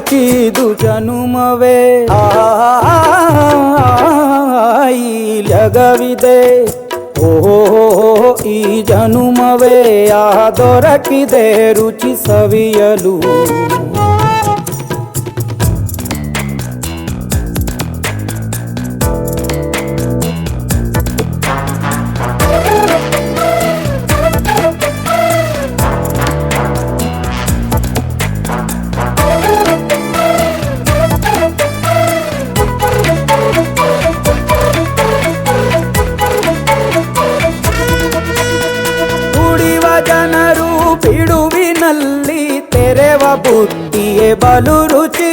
ರುಚಿದು ಜನುಮವೇ ಆ ಈ ಲಗವಿದೆ ಓಹೋ ಈ ಜನುಮವೇ ಆ ದೊರಕಿದೆ ರುಚಿ ಸವಿಯಲು ತೆರೆವ ಬುದ್ಧಿಯೇ ಬಲು ರುಚಿ,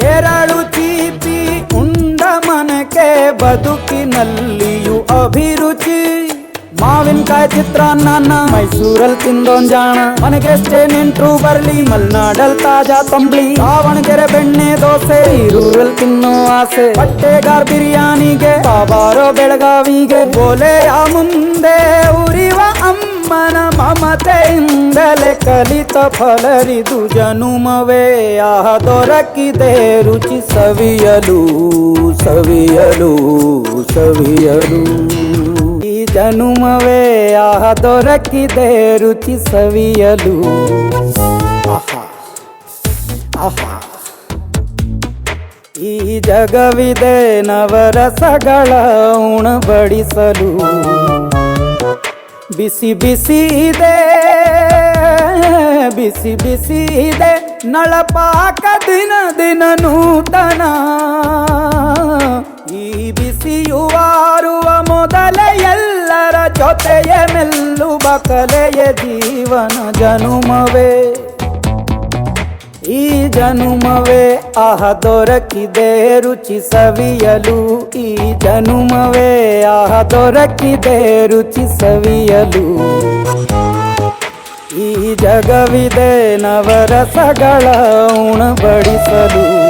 ಬೆರಳು ಚೀಪಿ, ಉಂಡ ಮನಕ್ಕೆ ಬದುಕಿನಲ್ಲಿಯೂ ಅಭಿರುಚಿ. ಮಾವಿನಕಾಯಿ ಚಿತ್ರಾನ್ನ ಮೈಸೂರಲ್ಲಿ ತಿಂದೋನ್ ಜಾಣ, ಮನೆಗೆಷ್ಟೇ ನೆಂಟ್ರು ಬರ್ಲಿ, ಮಲ್ನಾಡಲ್ ತಾಜಾ ತಂಬ್ಳಿ. ದಾವಣಗೆರೆ ಬೆಣ್ಣೆ ದೋಸೆ ಈರೂರಲ್ಲಿ ತಿನ್ನೋ ಆಸೆ. ಬಟ್ಟೆಗಾರ್ ಬಿರಿಯಾನಿಗೆ ಬಾಬಾರೋ ಬೆಳಗಾವಿಗೆ ಬೋಲೆಯ ಮುಂದೆ ಕಲಿತ ಫಲರಿದು ಜನುಮವೇ. ಆಹ, ದೊರಕಿದೆ ರುಚಿ ಸವಿಯಲು ಸವಿಯಲು ಸವಿಯಲು. ಈ ಜನುಮವೇ, ಆಹ, ದೊರಕಿದೆ ರುಚಿ ಸವಿಯಲು. ಆಹಾ ಆಹಾ. ಈ ಜಗವಿದೆ ನವರಸಗಳ ಉಣಬಡಿಸಲು. ಬಿಸಿ ಬಿಸಿ ಇದೆ ಬಿಸಿ ಬಿಸಿ ನಳಪಾಕ ದಿನ ದಿನ ನೂತನ. ಈ ಬಿಸಿಯುವಾರುವ ಮೊದಲ ಎಲ್ಲರ ಜೊತೆಯ ಮೆಲ್ಲುವ ಕಲೆಯ ಜೀವನ ಜನುಮವೇ. ಈ ಜನುಮವೇ ಆಹ ದೊರಕಿದೆ ರುಚಿ ಸವಿಯಲು ಈ ಜನುಮವೇ ಆಹ ದೊರಕಿದೆ ರುಚಿ ಸವಿಯಲು ಜಗವಿದೆ ನವರಸಗಳ ಉಣಬಡಿಸಲು.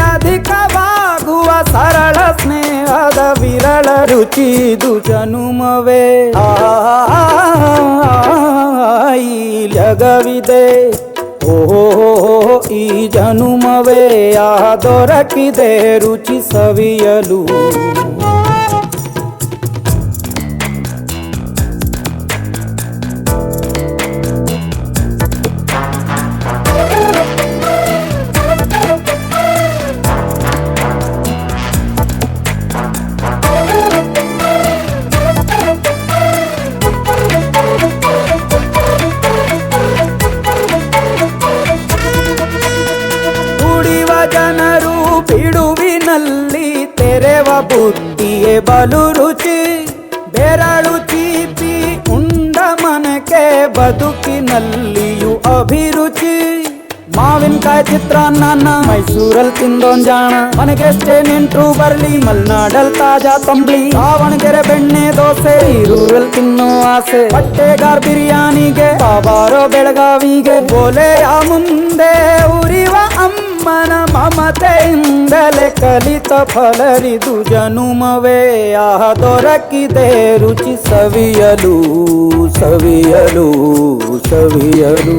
ಸರಳ ಸ್ನೇಹದ ವಿರಳ ರುಚಿ ಇದು ಜನುಮವೇ ಆ, ಈ ಜಗವಿದೆ ಓಹೋ ಈ ಜನುಮವೇ. ಆ ದೊರಕಿದೆ ರುಚಿ ಸವಿಯಲು. ಬುದ್ಧಿಯೇ ಬಲು ರುಚಿ ಬೆರಳು ಚೀಪಿ ಉಂಡ ಮನಕೆ ಬದುಕಿನಲ್ಲಿಯೂ ಅಭಿರುಚಿ. ಮಾವಿನಕಾಯಿ ಚಿತ್ರಾನ್ನ ಮೈಸೂರಲ್ಲಿ ತಿಂದೋನ್ ಜಾಣ ಮನೆಗೆಷ್ಟೇ ನೆಂಟ್ರು ಬರ್ಲಿ ಮಲ್ನಾಡಲ್ ತಾಜಾ ತಂಬ್ಳಿ ದಾವಣಗೆರೆ ಬೆಣ್ಣೆ ದೋಸೆ ಈರೂರಲ್ಲಿ ತಿನ್ನೋ ಆಸೆ ಹೊಟ್ಟೆಗಾರ್ ಬಿರಿಯಾನಿಗೆ ಬಾಬಾರೋ ಬೆಳಗಾವಿಗೆ ಬೋಲೆಯ ಮುಂದೆ ಉರಿವ ಅಮ್ಮನ ಮಮತೆಯಿಂದಲೇ ಕಲಿತ ಫಲರಿದು ಜನುಮವೇ ಆಹ ದೊರಕಿದೆ ರುಚಿ ಸವಿಯಲು ಸವಿಯಲು ಸವಿಯಲು